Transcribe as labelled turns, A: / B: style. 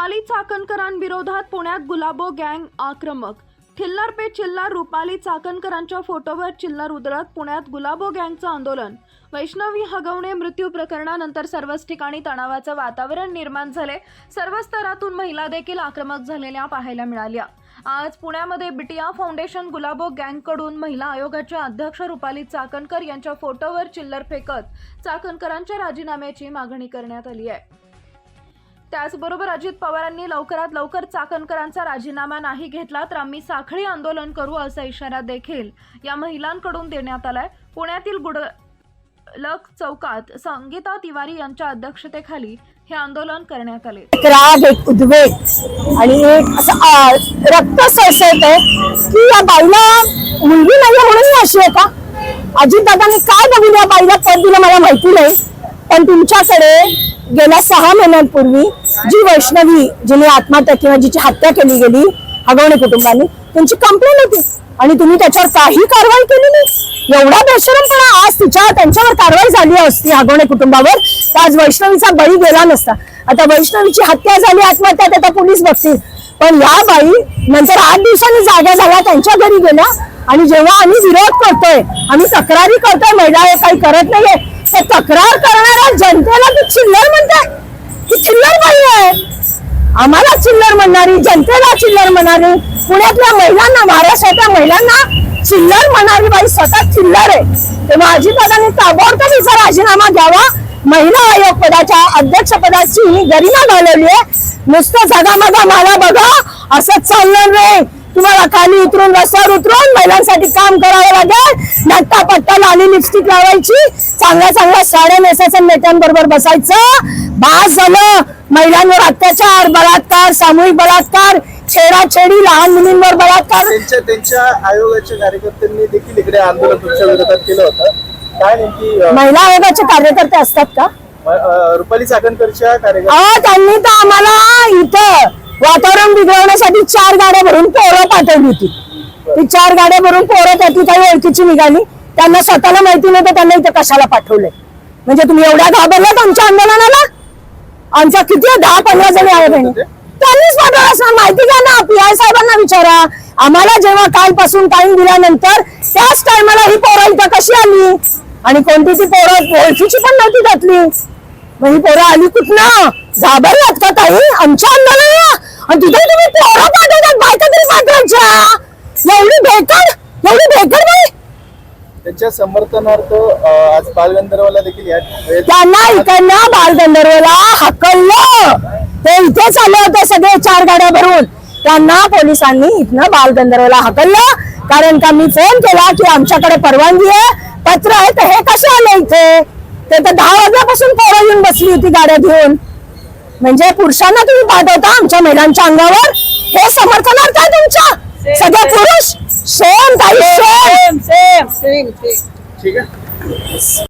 A: चाकणकरांविरोधात पुण्यात गुलाबो गँग आक्रमक. ठिल्लार पे चिल्लार रुपाली चाकणकरांच्या फोटोवर चिल्लर उधळत पुण्यात गुलाबो गँगचं आंदोलन. वैष्णवी हगवणे मृत्यू प्रकरणानंतर सर्वच ठिकाणी तणावाचं वातावरण निर्माण झाले. सर्व स्तरातून महिला देखील आक्रमक झालेल्या पाहायला मिळाल्या. आज पुण्यामध्ये बिटिया फाउंडेशन गुलाबो गँगकडून महिला आयोगाच्या अध्यक्ष रुपाली चाकणकर यांच्या फोटोवर चिल्लर फेकत चाकणकरांच्या राजीनाम्याची मागणी करण्यात आली आहे. त्याचबरोबर अजित पवारांनी लवकरात लवकर चाकणकरांचा राजीनामा नाही घेतला तर आम्ही साखळी आंदोलन करू असा इशारा देखील या महिलांकडून देण्यात आलाय. पुण्यातील गुडलक चौकात संगीता तिवारी यांच्या अध्यक्षतेखाली हे आंदोलन करण्यात आले.
B: राग एक उद्वेग आणि एक असं रक्त सळसळत की या बाईला मुलगी नाही म्हणून अशी आहे का? अजितदादांनी काय बघून या बाईला कर दिलं मला माहिती नाही. पण तुमच्याकडे गेल्या सहा महिन्यांपूर्वी जी वैष्णवी जिने आत्महत्या किंवा जिची हत्या केली गेली हगवणे कुटुंबाने त्यांची कंप्लेंट होती. आणि तुम्ही त्याच्यावर काही कारवाई केली नाही. एवढा बेशरमपणा आज तिच्या त्यांच्यावर कारवाई झाली असती हगवणे कुटुंबावर. तर आज वैष्णवीचा बळी गेला नसता. आता वैष्णवीची हत्या झाली आत्महत्या आता पोलीस बघतील. पण या बाई नंतर आठ दिवसांनी जागा झाल्या त्यांच्या घरी गेल्या. आणि जेव्हा आम्ही विरोध करतोय आम्ही तक्रारी करतोय महिला हे काही करत नाहीये तर तक्रार करणाऱ्या जनतेला तू चिल्लर म्हणताय. ती चिल्लर बाई आहे. आम्हाला चिल्लर म्हणणारी जनतेला चिल्लर म्हणणारी पुण्यातल्या महिलांना महाराष्ट्रातल्या महिलांना चिल्लर म्हणणारी बाई स्वतः चिल्लर आहे. तेव्हा अजितदादांनी ताबडतोब हिचा राजीनामा घ्यावा महिला आयोग पदाच्या अध्यक्ष पदाची ही गरिमा घालवली आहे. नुसतं जगामगा मला बघा असंच चालणार नाही. तुम्हाला खाली उतरून रस्त्यावर उतरून महिलांसाठी काम करावं लागेल. नट्टा पट्टा लाली लिपस्टिक लावायची. चांगल्या चांगल्या साड्या नेसायचं नेत्यांबरोबर बसायचं. बास झालं. महिलांवर अत्याचार बलात्कार सामूहिक बलात्कार छेडाछेडी लहान मुलींवर बलात्कार.
C: त्यांच्या त्यांच्या आयोगाच्या कार्यकर्त्यांनी देखील इकडे आंदोलन तुमच्या विरोधात केलं होतं. काय नेमकी अं,
B: महिला आयोगाचे कार्यकर्ते असतात का?
C: अं, रुपाली चाकणकरच्या कार्यकर्ते
B: अहो त्यांनी तर आम्हाला इथं वातावरण बिघडवण्यासाठी चार गाड्या भरून पोरं पाठवली होती. ती चार गाड्या भरून पोरं त्यातली काही ओळखीची निघाली. त्यांना स्वतःला माहिती नव्हतं त्यांना इथं कशाला पाठवलंय? म्हणजे तुम्ही एवढ्या घाबरलात आमच्या आंदोलनाला आमच्या किती दहा पंधरा जणी आहे बहिणी त्यांनीच पाठवलं असणार. माहिती घ्या ना पी आय साहेबांना विचारा. आम्हाला जेव्हा कालपासून टाइम दिल्यानंतर त्याच टायमाला ही पोरं इथं कशी आली? आणि कोणती ती पोरं ओळखीची पण नव्हती त्यातली मग ही पोरं आली कुठनं? घाबरलात का ताई? आमच्या आंदोलन आणि तिथे तुम्ही पोरं पाठवतात बायका तरी पाठवायच्या. एवढी बेकार एवढी बेकार बाई.
C: त्यांच्या समर्थनार्थ अं, आज बालगंधर्वाला देखील या
B: त्यांना इकडनं बालगंधर्वला हकललं. ते इथेच आले होते सगळे चार गाड्या भरून. त्यांना पोलिसांनी इथनं बालगंधर्वला हकललं. कारण का मी फोन केला की आमच्याकडे परवानगी आहे. पत्र आहे तर हे कसे आले इथे? ते तर दहा वाजल्यापासून पोरं येऊन बसली होती गाड्या घेऊन. म्हणजे पुरुषांना तुम्ही पाठवता आमच्या महिलांच्या अंगावर? हे समर्थनार्थ आहे तुमच्या? सगळे पुरुष? सेम ताई सेम
C: ठीक आहे.